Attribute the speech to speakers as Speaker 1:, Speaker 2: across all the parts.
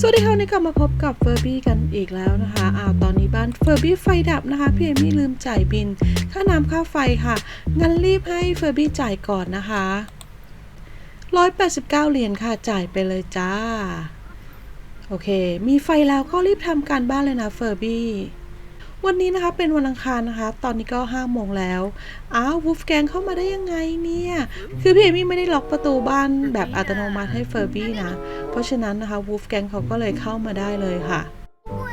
Speaker 1: สวัสดีค่ะวันนี้กลับมาพบกับเฟอร์บี้กันอีกแล้วนะคะอ้าวตอนนี้บ้านเฟอร์บี้ไฟดับนะคะพี่เอมี่ลืมจ่ายบิน ค่าน้ำค่าไฟค่ะงั้นรีบให้เฟอร์บี้จ่ายก่อนนะคะ189เหรียญค่ะจ่ายไปเลยจ้า โอเค มีไฟแล้วก็รีบทำการบ้านเลยนะเฟอร์บี้ วันนี้นะคะเป็นวันอังคารนะคะ ตอนนี้ก็5โมงแล้ว อ้าววูฟแกงเข้ามาได้ยังไงเนี่ย คือพี่เอมี่ไม่ได้ล็อกประตูบ้านแบบอัตโนมัติให้เฟอร์บี้นะ เพราะฉะนั้นนะคะวูฟแกงเขาก็เลยเข้ามาได้เลยค่ะ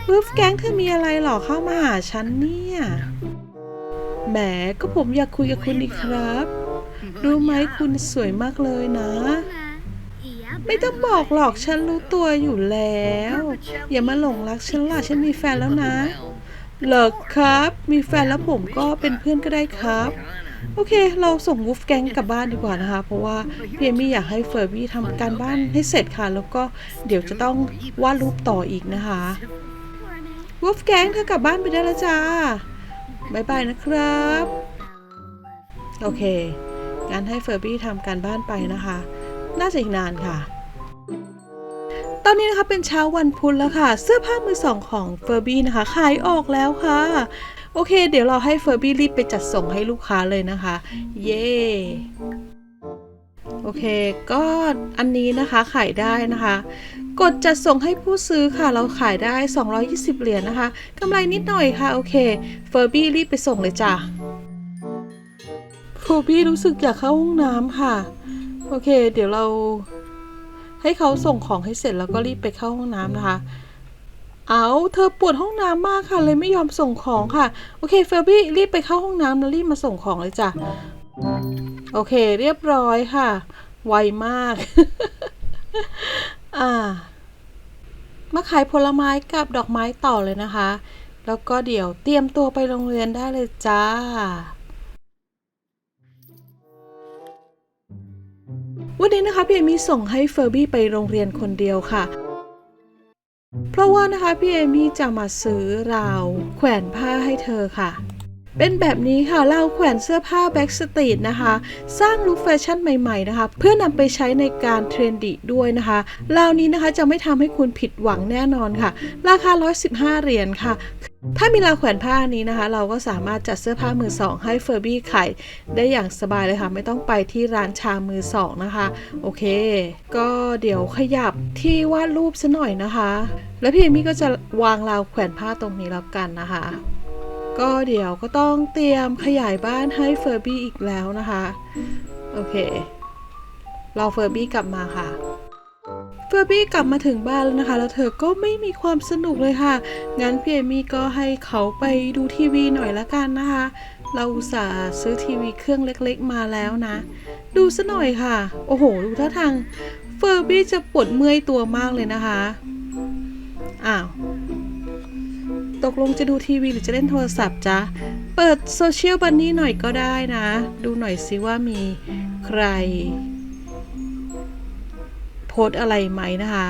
Speaker 1: วูฟแกงเธอมีอะไรหรอเข้ามาหาฉันเนี่ยแหมก็ผมอยากคุยกับคุณอีกครับรู้ไหมคุณสวยมากเลยนะ ไม่ต้องบอกหรอกฉันรู้ตัวอยู่แล้ว อย่ามาหลงรักฉันล่ะฉันมีแฟนแล้วนะ เหรอครับ มีแฟนแล้วผมก็เป็นเพื่อนก็ได้ครับ โอเค เราส่งวูฟแกงกลับบ้านดีกว่านะคะ เพราะว่าพี่เอมี่อยากให้เฟอร์บี้ทำการบ้านให้เสร็จค่ะ แล้วก็เดี๋ยวจะต้องวาดรูปต่ออีกนะคะวูฟแกงเธอกลับบ้านไปได้แล้วจ้าบายบายนะครับ โอเคงั้นให้เฟอร์บี้ทำการบ้านไปนะคะ น่าจะอีกนานค่ะ ตอนนี้นะคะเป็นเช้าวันพุธแล้วค่ะ เสื้อผ้ามือสองของเฟอร์บี้นะคะขายออกแล้วค่ะ โอเค เดี๋ยวเราให้เฟอร์บี้รีบไปจัดส่งให้ลูกค้าเลยนะคะ เย้โอเค ก็อันนี้นะคะขายได้นะคะ กดจัดส่งให้ผู้ซื้อค่ะ เราขายได้ 220 เหรียญนะคะกำไรนิดหน่อยค่ะ โอเคเฟอร์บี้รีบไปส่งเลยจ้ะเฟอร์บี้รู้สึกอยากเข้าห้องน้ำค่ะ โอเค เดี๋ยวเรา ให้เขาส่งของให้เสร็จแล้วก็รีบไปเข้าห้องน้ำนะคะ เอาเธอปวดห้องน้ำมากค่ะ เลยไม่ยอมส่งของค่ะ โอเคเฟอร์บี้รีบไปเข้าห้องน้ำแล้วรีบมาส่งของเลยจ้ะ โอเค เรียบร้อยค่ะ ไวมาก อ่า มาขายผลไม้กับดอกไม้ต่อเลยนะคะ แล้วก็เดี๋ยวเตรียมตัวไปโรงเรียนได้เลยจ้า วันนี้นะคะพี่เอมี่ส่งให้เฟอร์บี้ไปโรงเรียนคนเดียวค่ะ เพราะว่านะคะพี่เอมี่จะมาซื้อราวแขวนผ้าให้เธอค่ะ เป็นแบบนี้ค่ะเราแขวนเสื้อผ้าแบ็กสตรีทนะคะ สร้างลุคแฟชั่นใหม่ๆนะคะ เพื่อนำไปใช้ในการเทรนดิด้วยนะคะราวนี้นะคะจะไม่ทำให้คุณผิดหวังแน่นอนค่ะ ราคา 115 เหรียญค่ะ ถ้ามีราวแขวนผ้านี้นะคะ เราก็สามารถจัดเสื้อผ้ามือสองให้เฟอร์บี้ขายได้อย่างสบายเลยค่ะ ไม่ต้องไปที่ร้านชามือสองนะคะ โอเค ก็เดี๋ยวขยับที่วาดรูปซะหน่อยนะคะ แล้วพี่เอมี่ก็จะวางราวแขวนผ้าตรงนี้แล้วกันนะคะ ก็เดี๋ยวก็ต้องเตรียมขยายบ้านให้เฟอร์บี้อีกแล้วนะคะ โอเครอเฟอร์บี้กลับมาค่ะ เฟอร์บี้กลับมาถึงบ้านแล้วนะคะ แล้วเธอก็ไม่มีความสนุกเลยค่ะ งั้นพี่เอมี่ก็ให้เขาไปดูทีวีหน่อยละกันนะคะ เราอุตส่าห์ซื้อทีวีเครื่องเล็กๆมาแล้วนะ ดูซะหน่อยค่ะ โอ้โห ดูท่าทางเฟอร์บี้จะปวดเมื่อยตัวมากเลยนะคะ อ้าว ตกลงจะดูทีวีหรือจะเล่นโทรศัพท์จ๊ะ เปิดโซเชียลบันนี่หน่อยก็ได้นะ ดูหน่อยสิว่ามีใคร โพสอะไรไหมนะคะ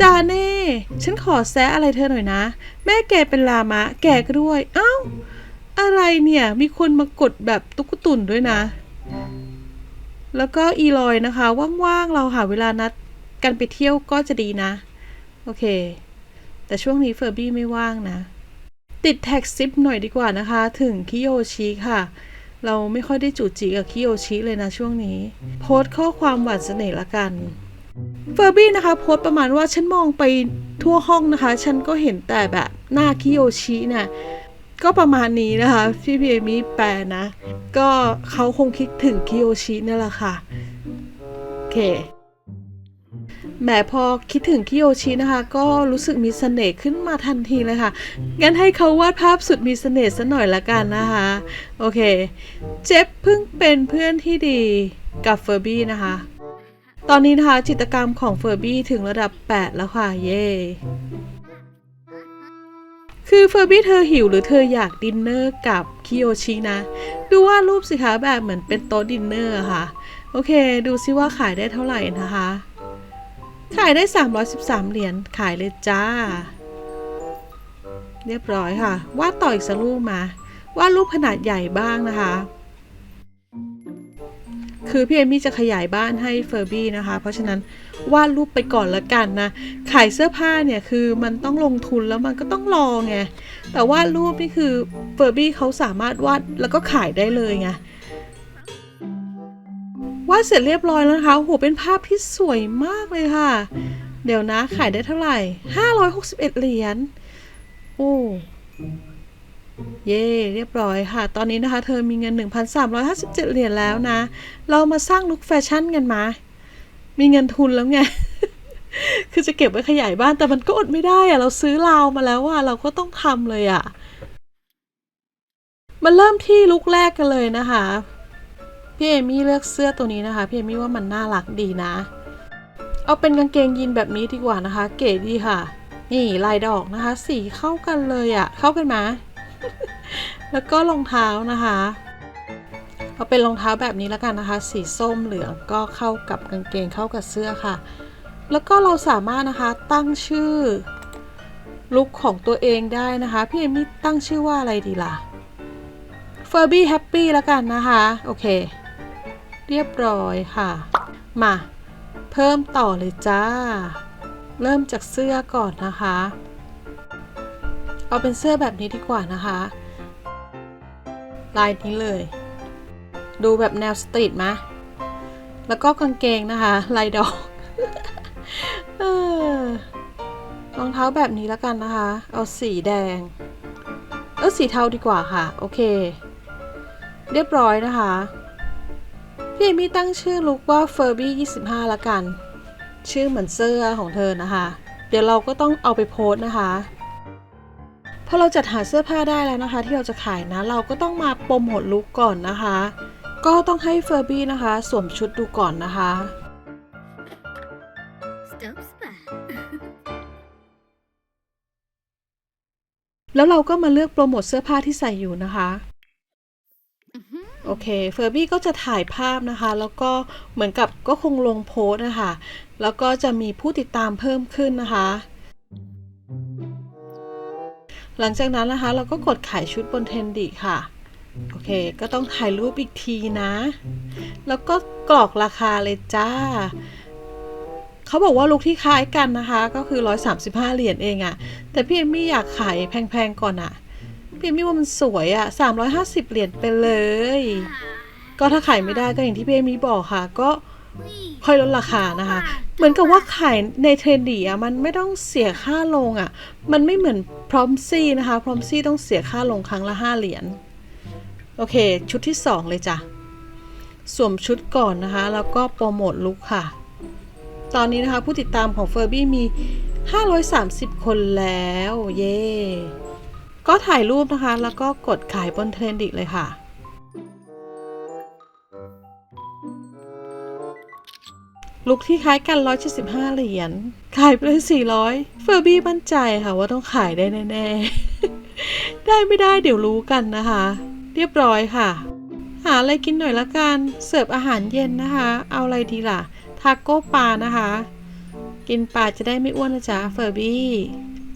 Speaker 1: จาเน่ ฉันขอแซะอะไรเธอหน่อยนะ แม่แกเป็นลามะ แกก็ด้วย เอ้า อะไรเนี่ย มีคนมากดแบบตุ๊กตุ่นด้วยนะ แล้วก็อีลอยนะคะ ว่างๆ เราหาเวลานัดกันไปเที่ยวก็จะดีนะ โอเค แต่ช่วงนี้เฟอร์บี้ไม่ว่างนะ ติดแท็กซิปหน่อยดีกว่านะคะ ถึงคิโยชิค่ะ เราไม่ค่อยได้จูจีกับคิโยชิเลยนะช่วงนี้ โพสต์ข้อความหวานเสน่ห์ละกันเฟอร์บี้นะคะโพสต์ประมาณว่าฉันมองไปทั่วห้องนะคะ ฉันก็เห็นแต่แบบหน้าคิโยชิเนี่ยก็ประมาณนี้นะคะที่พี่เอมี่แปลนะ ก็เขาคงคิดถึงคิโยชินี่แหละค่ะ โอเค แหมพอคิดถึงคิโยชินะคะ ก็รู้สึกมีเสน่ห์ขึ้นมาทันทีเลยค่ะ งั้นให้เขาวาดภาพสุดมีเสน่ห์สัหน่อยละกันนะคะ โอเค เจฟเพิ่งเป็นเพื่อนที่ดีกับเฟอร์บี้นะคะ ตอนนี้นะคะจิตกรรมของเฟอร์บี้ถึงระดับ 8 แล้วค่ะ เย่คือเฟอร์บี้เธอหิวหรือเธออยากดินเนอร์กับคิโยชินะ ดูว่ารูปสิคะแบบเหมือนเป็นโต๊ะดินเนอร์ค่ะ โอเค ดูซิว่าขายได้เท่าไหร่นะคะ ขายได้ 313 เหรียญ ขายเลยจ้า เรียบร้อยค่ะ วาดต่ออีกสักรูปมา วาดรูปขนาดใหญ่บ้างนะคะ คือพี่เอมี่จะขยายบ้านให้เฟอร์บี้นะคะ เพราะฉะนั้นวาดรูปไปก่อนละกันนะ ขายเสื้อผ้าเนี่ยคือมันต้องลงทุนแล้วมันก็ต้องรอไง แต่วาดรูปนี่คือเฟอร์บี้เขาสามารถวาดแล้วก็ขายได้เลยไง วาดเสร็จเรียบร้อยแล้วนะคะโหเป็นภาพที่สวยมากเลยค่ะ เดี๋ยวนะขายได้เท่าไหร่ 561 เหรียญโอ้เย่เรียบร้อยค่ะ ตอนนี้นะคะ เธอมีเงิน 1,357 เหรียญแล้วนะ เรามาสร้างลุคแฟชั่นกันมา มีเงินทุนแล้วไง คือจะเก็บไว้ขยายบ้านแต่มันก็อดไม่ได้อะเราซื้อราวมาแล้วอะเราก็ต้องทำเลยอะมาเริ่มที่ลุคแรกกันเลยนะคะ พี่เอมี่เลือกเสื้อตัวนี้นะคะ พี่เอมี่ว่ามันน่ารักดีนะ เอาเป็นกางเกงยีนแบบนี้ดีกว่านะคะ เก๋ดีค่ะ นี่ลายดอกนะคะ สีเข้ากันเลยอะเข้ากันไหมแล้วก็รองเท้านะคะ เอาเป็นรองเท้าแบบนี้แล้วกันนะคะ สีส้มเหลืองก็เข้ากับกางเกงเข้ากับเสื้อค่ะ แล้วก็เราสามารถนะคะตั้งชื่อลุคของตัวเองได้นะคะ พี่เอมี่ตั้งชื่อว่าอะไรดีล่ะ Furby Happy แล้วกันนะคะ โอเค เรียบร้อยค่ะ มา เพิ่มต่อเลยจ้า เริ่มจากเสื้อก่อนนะคะ เอาเป็นเสื้อแบบนี้ดีกว่านะคะ ลายนี้เลย ดูแบบแนวสตรีทไหมแล้วก็กางเกงนะคะ ลายดอกรองเท้าแบบนี้แล้วกันนะคะ เอาสีแดง เออสีเทาดีกว่าค่ะ โอเค เรียบร้อยนะคะ เอมี่ตั้งชื่อลุกว่า Furby 25 ละกัน ชื่อเหมือนเสื้อของเธอนะคะ เดี๋ยวเราก็ต้องเอาไปโพสต์นะคะพอเราจัดหาเสื้อผ้าได้แล้วนะคะ ที่เราจะขายนะ เราก็ต้องมาโปรโมทลุคก่อนนะคะ ก็ต้องให้เฟอร์บี้นะคะ สวมชุดดูก่อนนะคะ
Speaker 2: Stop spa.
Speaker 1: แล้วเราก็มาเลือกโปรโมทเสื้อผ้าที่ใส่อยู่นะคะ
Speaker 2: Mhm.
Speaker 1: โอเคเฟอร์บี้ก็จะถ่ายภาพนะคะ แล้วก็เหมือนกับก็คงลงโพสนะคะ แล้วก็จะมีผู้ติดตามเพิ่มขึ้นนะคะ หลังจากนั้นนะคะ เราก็กดขายชุดบนเทนดิค่ะ โอเค ก็ต้องถ่ายรูปอีกทีนะ แล้วก็กรอกราคาเลยจ้าเขาบอกว่าลุคที่คล้ายกันนะคะ ก็คือ 135 เหรียญเองอะแต่พี่เอมี่อยากขายแพงๆก่อนอะ พี่เอมี่ว่ามันสวยอะ350 เหรียญไปเลย ก็ถ้าขายไม่ได้ก็อย่างที่พี่เอมี่บอกค่ะ ก็ค่อยลดราคานะคะ เหมือนกับว่าขายในเทรนดีอะมันไม่ต้องเสียค่าลงอะมันไม่เหมือนพรอมซี่นะคะ พรอมซี่ต้องเสียค่าลงครั้งละ 5 เหรียญ โอเค ชุดที่ 2 เลยจ้ะ สวมชุดก่อนนะคะ แล้วก็โปรโมทลุคค่ะ ตอนนี้นะคะผู้ติดตามของ Furby มี 530 คนแล้ว เย่ ก็ถ่ายรูปนะคะ แล้วก็กดขายบนเทรนดิเลยค่ะ ลุคที่คล้ายกัน 175 เหรียญ ขายไปเลย400 เฟอร์บี้มั่นใจค่ะว่าต้องขายได้แน่ ๆ ได้ไม่ได้เดี๋ยวรู้กันนะคะ เรียบร้อยค่ะ หาอะไรกินหน่อยละกัน เสิร์ฟอาหารเย็นนะคะ เอาอะไรดีล่ะ ทาโก้ปลานะคะ กินปลาจะได้ไม่อ้วนนะจ๊ะเฟอร์บี้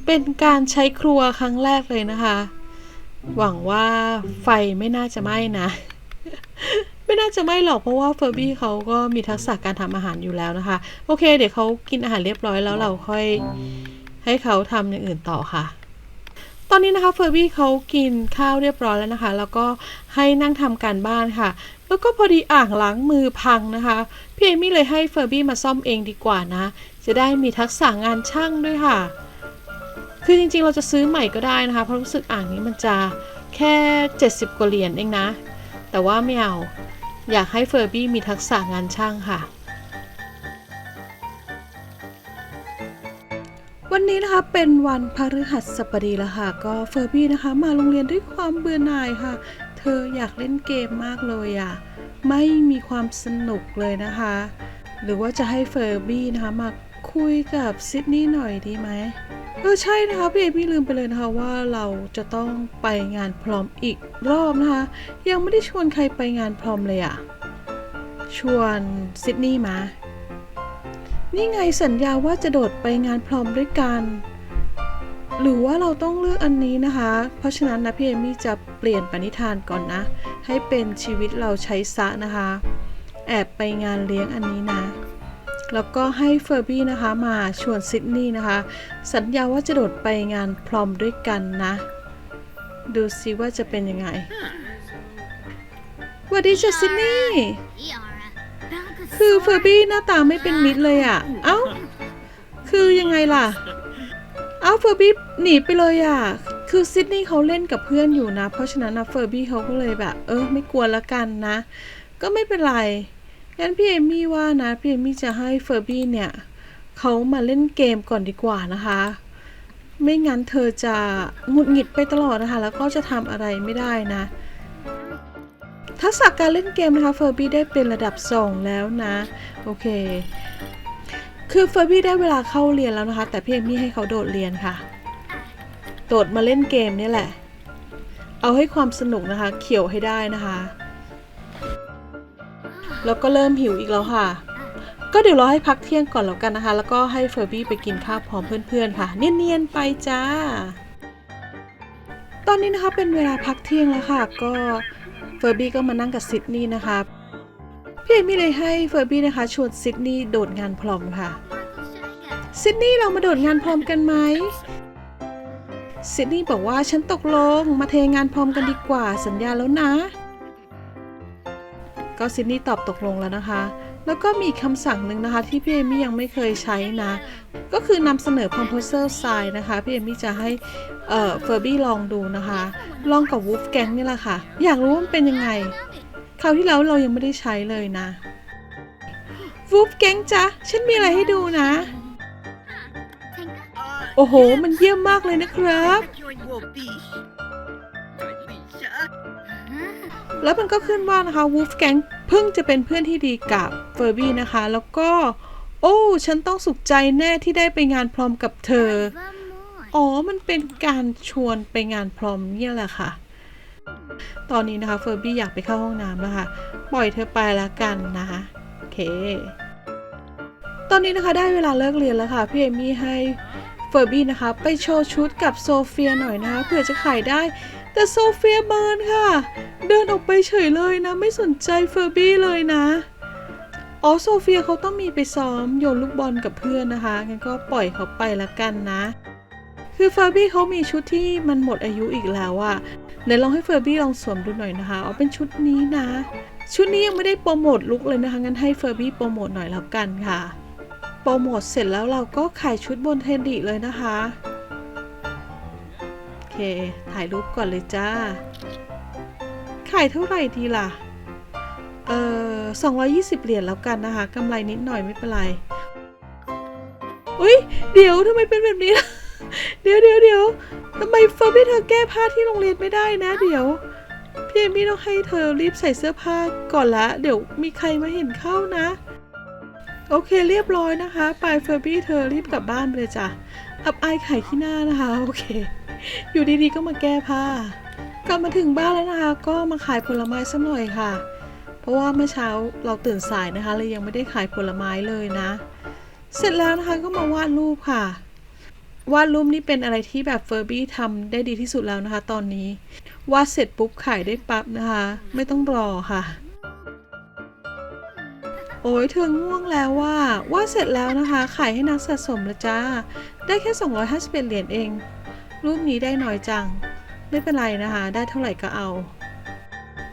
Speaker 1: เป็นการใช้ครัวครั้งแรกเลยนะคะ หวังว่าไฟไม่น่าจะไหม้นะ ไม่น่าจะไหม่หรอกเพราะว่าเฟอร์บี้เขาก็มีทักษะการทำอาหารอยู่แล้วนะคะ โอเค เดี๋ยวเขากินอาหารเรียบร้อยแล้วเราค่อยให้เขาทำอย่างอื่นต่อค่ะตอนนี้นะคะเฟอร์บี้เขากินข้าวเรียบร้อยแล้วนะคะ แล้วก็ให้นั่งทำการบ้านค่ะ แล้วก็พอดีอ่างล้างมือพังนะคะพี่เอมี่เลยให้เฟอร์บี้มาซ่อมเองดีกว่านะ จะได้มีทักษะงานช่างด้วยค่ะ คือจริงๆ เราจะซื้อใหม่ก็ได้นะคะ เพราะรู้สึกอ่างนี้มันจะแค่ 70 กว่าเหรียญเองนะ แต่ว่าไม่เอา อยากให้เฟอร์บี้มีทักษะงานช่างค่ะ วันนี้นะคะเป็นวันพฤหัสบดีแล้วค่ะ ก็เฟอร์บี้นะคะมาโรงเรียนด้วยความเบื่อหน่ายค่ะ เธออยากเล่นเกมมากเลยอะ่ะ ไม่มีความสนุกเลยนะคะ หรือว่าจะให้เฟอร์บี้นะคะมาคุยกับซิดนีย์หน่อยดีไหม ออใช่นะคะพี่เอมี่ลืมไปเลยนะคะว่าเราจะต้องไปงานพรอมอีกรอบนะคะ ยังไม่ได้ชวนใครไปงานพรอมเลยอะชวนซิดนีย์มา นี่ไงสัญญาว่าจะโดดไปงานพรอมด้วยกัน หรือว่าเราต้องเลือกอันนี้นะคะ เพราะฉะนั้นนะพี่เอมี่จะเปลี่ยนปณิธานก่อนนะ ให้เป็นชีวิตเราใช้ซะนะคะ แอบไปงานเลี้ยงอันนี้นะ แล้วก็ให้เฟอร์บี้นะคะมาชวนซิดนีย์นะคะ สัญญาว่าจะโดดไปงานพรอมด้วยกันนะ ดูซิว่าจะเป็นยังไงสวัสดีจ้ะซิดนีย์คือเฟอร์บี้หน้าตาไม่เป็นมิตรเลยอะ่ะ เอ้า คือยังไงล่ะ เอ้าเฟอร์บี้หนีไปเลยอะ่ะ คือซิดนีย์เขาเล่นกับเพื่อนอยู่นะ เพราะฉะนั้นนะเฟอร์บี้เขาก็เลยแบบ เออไม่กลัวละกันนะ ก็ไม่เป็นไร งั้นพี่เอมมี่ว่านะพี่เอมมี่จะให้เฟอร์บี้เนี่ยเขามาเล่นเกมก่อนดีกว่านะคะ ไม่งั้นเธอจะหงุดหงิดไปตลอดนะคะ แล้วก็จะทำอะไรไม่ได้นะ ทักษะการเล่นเกมนะคะเฟอร์บี้ได้เป็นระดับ 2 แล้วนะ โอเค คือเฟอร์บี้ได้เวลาเข้าเรียนแล้วนะคะ แต่พี่เอมมี่ให้เขาโดดเรียนค่ะ โดดมาเล่นเกมนี่แหละ เอาให้ความสนุกนะคะ เขียวให้ได้นะคะ แล้วก็เริ่มหิวอีกแล้วค่ะ ก็เดี๋ยวรอให้พักเที่ยงก่อนแล้วกันนะคะ แล้วก็ให้เฟอร์บี้ไปกินข้าวพร้อมเพื่อนๆค่ะ เนียนๆไปจ้า ตอนนี้นะคะเป็นเวลาพักเที่ยงแล้วค่ะ ก็เฟอร์บี้ก็มานั่งกับซิดนีย์นะคะพี่เอมี่เลยให้เฟอร์บี้นะคะชวนซิดนีย์โดดงานพรอมค่ะซิดนีย์เรามาโดดงานพรอมกันไหมซิดนีย์บอกว่าฉันตกลงมาเทงานพรอมกันดีกว่าสัญญาแล้วนะ ก็ซิดนีย์ตอบตกลงแล้วนะคะ แล้วก็มีคำสั่งหนึ่งนะคะ ที่พี่เอมี่ยังไม่เคยใช้นะ ก็คือนำเสนอ composer sign นะคะ พี่เอมี่จะให้เอ่อเฟอร์บี้ลองดูนะคะ ลองกับ Wolf Gang นี่แหละค่ะ อยากรู้ว่ามันเป็นยังไง คราวที่แล้วเรายังไม่ได้ใช้เลยนะ Wolf Gang จ๊ะฉันมีอะไรให้ดูนะ โอ้โห มันเยี่ยมมากเลยนะครับ แล้วมันก็ขึ้นว่านะคะ Wolf Gang เพิ่งจะเป็นเพื่อนที่ดีกับเฟอร์บี้นะคะ แล้วก็ โอ้ ฉันต้องสุขใจแน่ที่ได้ไปงานพร้อมกับเธอ อ๋อ มันเป็นการชวนไปงานพร้อมเนี่ยแหละค่ะ ตอนนี้นะคะเฟอร์บี้อยากไปเข้าห้องน้ำแล้วค่ะ ปล่อยเธอไปละกันนะคะโอเค ตอนนี้นะคะได้เวลาเลิกเรียนแล้วค่ะ พี่เอมี่ให้เฟอร์บี้นะคะ ไปโชว์ชุดกับโซเฟียหน่อยนะคะเผื่อจะขายได้ แต่โซเฟียเบิร์นค่ะ เดินออกไปเฉยเลยนะ ไม่สนใจเฟอร์บี้เลยนะ อ๋อโซเฟียเขาต้องมีไปซ้อมโยนลูกบอลกับเพื่อนนะคะ งั้นก็ปล่อยเขาไปละกันนะ คือเฟอร์บี้เขามีชุดที่มันหมดอายุอีกแล้วอะเดี๋ยวลองให้เฟอร์บี้ลองสวมดูหน่อยนะคะเอาเป็นชุดนี้นะ ชุดนี้ยังไม่ได้โปรโมทลุกเลยนะคะ งั้นให้เฟอร์บี้โปรโมทหน่อยแล้วกันค่ะ โปรโมทเสร็จแล้วเราก็ขายชุดบนเทนดิเลยนะคะ เค ถ่ายรูปก่อนเลยจ้า ขายเท่าไหร่ดีล่ะ เอ่อ220 เหรียญแล้วกันนะคะกำไรนิดหน่อยไม่เป็นไร อุ้ยเดี๋ยวทำไมเป็นแบบนี้ล่ะ เดี๋ยวเดี๋ยวเดี๋ยวทำไมเฟอร์บี้เธอแก้ผ้าที่โรงเรียนไม่ได้นะ เดี๋ยวพี่เอมี่ต้องให้เธอรีบใส่เสื้อผ้าก่อนละ เดี๋ยวมีใครมาเห็นเข้านะ โอเคเรียบร้อยนะคะ ไปเฟอร์บี้เธอรีบกลับบ้านไปเลยจ้ะ อับอายไข่ที่หน้านะคะ โอเค อยู่ดีๆก็มาแก้ผ้ากลับมาถึงบ้านแล้วนะคะ ก็มาขายผลไม้สักหน่อยค่ะ เพราะว่าเมื่อเช้าเราตื่นสายนะคะเลยยังไม่ได้ขายผลไม้เลยนะ เสร็จแล้วนะคะก็มาวาดรูปค่ะ วาดรูปนี่เป็นอะไรที่แบบเฟอร์บี้ทำได้ดีที่สุดแล้วนะคะ ตอนนี้ วาดเสร็จปุ๊บขายได้ปั๊บนะคะ ไม่ต้องรอค่ะ โอ้ยเธอง่วงแล้วว่า วาดเสร็จแล้วนะคะ ขายให้นักสะสมล้วจ้า ได้แค่ 251 เหรียญเอง รูปนี้ได้น้อยจัง ไม่เป็นไรนะคะ ได้เท่าไหร่ก็เอา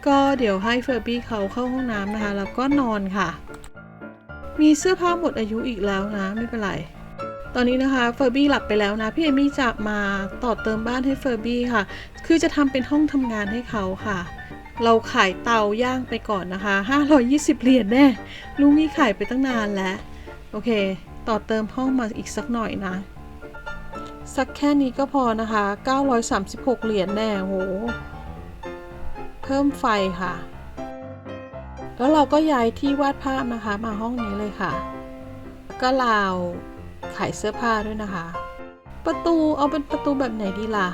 Speaker 1: ก็เดี๋ยวให้เฟอร์บี้เขาเข้าห้องน้ำนะคะ แล้วก็นอนค่ะ มีเสื้อผ้าหมดอายุอีกแล้วนะ ไม่เป็นไร ตอนนี้นะคะเฟอร์บี้หลับไปแล้วนะ พี่เอมี่จะมาต่อเติมบ้านให้เฟอร์บี้ค่ะ คือจะทำเป็นห้องทำงานให้เขาค่ะเราขายเตาย่างไปก่อนนะคะ 520 เหรียญแน่ลุงนี่ขายไปตั้งนานแล้ว โอเค ต่อเติมห้องมาอีกสักหน่อยนะ สักแค่นี้ก็พอนะคะ 936 เหรียญแน่โห เพิ่มไฟค่ะ แล้วเราก็ย้ายที่วาดภาพนะคะ มาห้องนี้เลยค่ะ ก็ราวขายเสื้อผ้าด้วยนะคะ ประตูเอาเป็นประตูแบบไหนดีล่ะ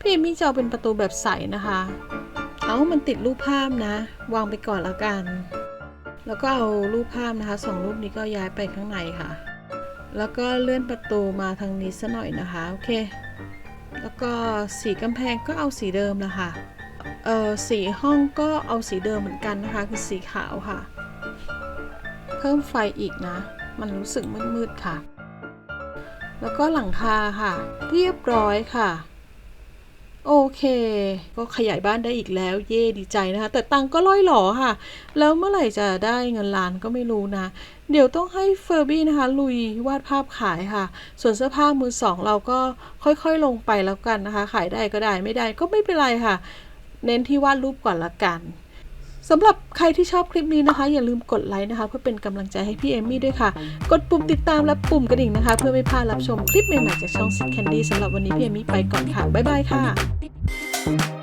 Speaker 1: พี่มี่จะเอาเป็นประตูแบบใสนะคะ เอามันติดรูปภาพนะ วางไปก่อนแล้วกัน แล้วก็เอารูปภาพนะคะสองรูปนี้ก็ย้ายไปข้างในค่ะ แล้วก็เลื่อนประตูมาทางนี้ซะหน่อยนะคะ โอเค แล้วก็สีกำแพงก็เอาสีเดิมละค่ะเอ่อสีห้องก็เอาสีเดิมเหมือนกันนะคะ คือสีขาวค่ะ เพิ่มไฟอีกนะ มันรู้สึกมืดๆค่ะ แล้วก็หลังคาค่ะ เรียบร้อยค่ะ โอเค ก็ขยายบ้านได้อีกแล้ว เย่ดีใจนะคะ แต่ตังก็ล่อยหลอค่ะ แล้วเมื่อไหร่จะได้เงินล้านก็ไม่รู้นะ เดี๋ยวต้องให้เฟอร์บี้นะคะ ลุยวาดภาพขายค่ะ ส่วนเสื้อผ้ามือสองเราก็ค่อยๆลงไปแล้วกันนะคะ ขายได้ก็ได้ไม่ได้ก็ไม่เป็นไรค่ะ เน้นที่วาดรูปก่อนละกันสำหรับใครที่ชอบคลิปนี้นะคะ อย่าลืมกดไลค์นะคะ เพื่อเป็นกำลังใจให้พี่เอมมี่ด้วยค่ะ กดปุ่มติดตามและปุ่มกระดิ่งนะคะ เพื่อไม่พลาดรับชมคลิปใหม่ๆจากช่อง Sit Candy สำหรับวันนี้พี่เอมมี่ไปก่อนค่ะ บ๊ายบายค่ะ thank you